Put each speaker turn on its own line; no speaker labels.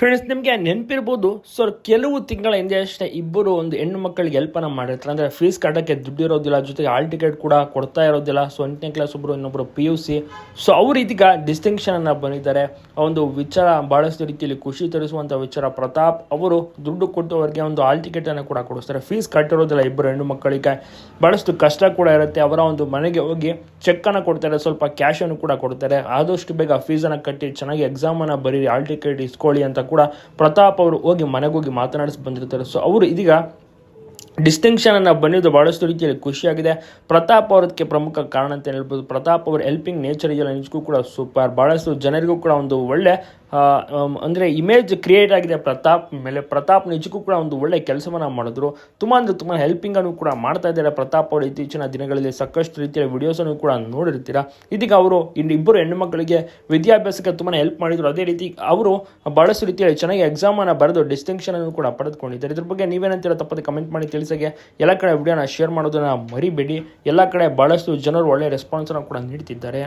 Friends ನಿಮಗೆ ನೆನಪಿರ್ಬೋದು. So ಕೆಲವು ತಿಂಗಳ ಹಿಂದೆ ಅಷ್ಟೇ ಇಬ್ಬರು ಒಂದು ಹೆಣ್ಣು ಮಕ್ಕಳಿಗೆ ಹೆಲ್ಪನ್ನು ಮಾಡಿರ್ತಾರೆ. ಅಂದರೆ ಫೀಸ್ ಕಟ್ಟೋಕ್ಕೆ ದುಡ್ಡು ಇರೋದಿಲ್ಲ, ಜೊತೆಗೆ ಹಾಲ್ ಟಿಕೆಟ್ ಕೂಡ ಕೊಡ್ತಾ ಇರೋದಿಲ್ಲ. ಸೊ ಎಂಟನೇ ಕ್ಲಾಸ್ ಒಬ್ಬರು ಇನ್ನೊಬ್ಬರು ಪಿ ಯು ಸಿ ಸೊ ಅವ್ರು ಇದೀಗ ಡಿಸ್ಟಿಂಕ್ಷನನ್ನು ಬಂದಿದ್ದಾರೆ. ಆ ಒಂದು ವಿಚಾರ ಭಾಳಷ್ಟು ರೀತಿಯಲ್ಲಿ ಖುಷಿ ತರಿಸುವಂಥ ವಿಚಾರ. ಪ್ರತಾಪ್ ಅವರು ದುಡ್ಡು ಕೊಟ್ಟು ಅವರಿಗೆ ಒಂದು ಹಾಲ್ ಟಿಕೆಟನ್ನು ಕೂಡ ಕೊಡಿಸ್ತಾರೆ. ಫೀಸ್ ಕಟ್ಟಿರೋದಿಲ್ಲ ಇಬ್ಬರು ಹೆಣ್ಣು ಮಕ್ಕಳಿಗೆ. ಭಾಳಷ್ಟು ಕಷ್ಟ ಕೂಡ ಇರುತ್ತೆ. ಅವರ ಒಂದು ಮನೆಗೆ ಹೋಗಿ ಚೆಕ್ಕನ್ನು ಕೊಡ್ತಾರೆ. ಸ್ವಲ್ಪ ಕ್ಯಾಶನ್ನು ಕೂಡ ಕೊಡ್ತಾರೆ. ಆದಷ್ಟು ಬೇಗ ಫೀಸನ್ನು ಕಟ್ಟಿ ಚೆನ್ನಾಗಿ ಎಕ್ಸಾಮನ್ನು ಬರೀರಿ ಹಾಲ್ ಟಿಕೆಟ್ ಇಸ್ಕೊಳ್ಳಿ ಅಂತ ಕೂಡ ಪ್ರತಾಪ್ ಅವರು ಹೋಗಿ ಮನೆಗೋಗಿ ಮಾತನಾಡಿಸಿ ಬಂದಿರ್ತಾರೆ. ಸೊ ಅವರು ಇದೀಗ ಡಿಸ್ಟಿಂಕ್ಷನ್ ಅನ್ನು ಬಂದಿದ್ದು ಭಾಳಷ್ಟು ರೀತಿಯಲ್ಲಿ ಖುಷಿಯಾಗಿದೆ. ಪ್ರತಾಪ್ ಅವರದಕ್ಕೆ ಪ್ರಮುಖ ಕಾರಣ ಅಂತ ಹೇಳ್ಬೋದು. ಪ್ರತಾಪ್ ಅವರು ಹೆಲ್ಪಿಂಗ್ ನೇಚರ್ ಇದೆಯಲ್ಲ, ನಿಜಕ್ಕೂ ಕೂಡ ಸೂಪರ್ ಭಾಳಷ್ಟು ಜನರಿಗೂ ಕೂಡ ಒಂದು ಒಳ್ಳೆ ಅಂದ್ರೆ ಇಮೇಜ್ ಕ್ರಿಯೇಟ್ ಆಗಿದೆ ಪ್ರತಾಪ್ ಮೇಲೆ ಪ್ರತಾಪ್ ನಿಜಕ್ಕೂ ಕೂಡ ಒಂದು ಒಳ್ಳೆ ಕೆಲಸವನ್ನು ಮಾಡಿದ್ರು. ತುಂಬ ಅಂದರೆ ತುಂಬ ಹೆಲ್ಪಿಂಗನ್ನು ಕೂಡ ಮಾಡ್ತಾ ಇದ್ದಾರೆ ಪ್ರತಾಪ್ ಅವರು ಇತ್ತೀಚಿನ ದಿನಗಳಲ್ಲಿ. ಸಾಕಷ್ಟು ರೀತಿಯ ವಿಡಿಯೋಸನ್ನು ಕೂಡ ನೋಡಿರ್ತೀರಾ? ಇದೀಗ ಅವರು ಇನ್ನು ಇಬ್ಬರು ಹೆಣ್ಣು ಮಕ್ಕಳಿಗೆ ವಿದ್ಯಾಭ್ಯಾಸಕ್ಕೆ ತುಂಬಾ ಹೆಲ್ಪ್ ಮಾಡಿದ್ರು. ಅದೇ ರೀತಿ ಅವರು ಬಹಳಷ್ಟು ರೀತಿಯಲ್ಲಿ ಚೆನ್ನಾಗಿ ಎಕ್ಸಾಮನ್ನು ಬರೆದು ಡಿಸ್ಟಿಂಕ್ಷನ್ ಅನ್ನು ಕೂಡ ಪಡೆದುಕೊಂಡಿದ್ದಾರೆ. ಇದ್ರ ಬಗ್ಗೆ ನೀವೇನಂತೀರ? ತಪ್ಪದೆ ಕಮೆಂಟ್ ಮಾಡಿ ತಿಳಿಸಗೆ ಎಲ್ಲ ಕಡೆ ವಿಡಿಯೋನ ಶೇರ್ ಮಾಡೋದನ್ನ ಮರಿಬೇಡಿ. ಎಲ್ಲ ಕಡೆ ಬಹಳಷ್ಟು ಜನರು ಒಳ್ಳೆ ರೆಸ್ಪಾನ್ಸ್ ಅನ್ನು ಕೂಡ ನೀಡ್ತಿದ್ದಾರೆ.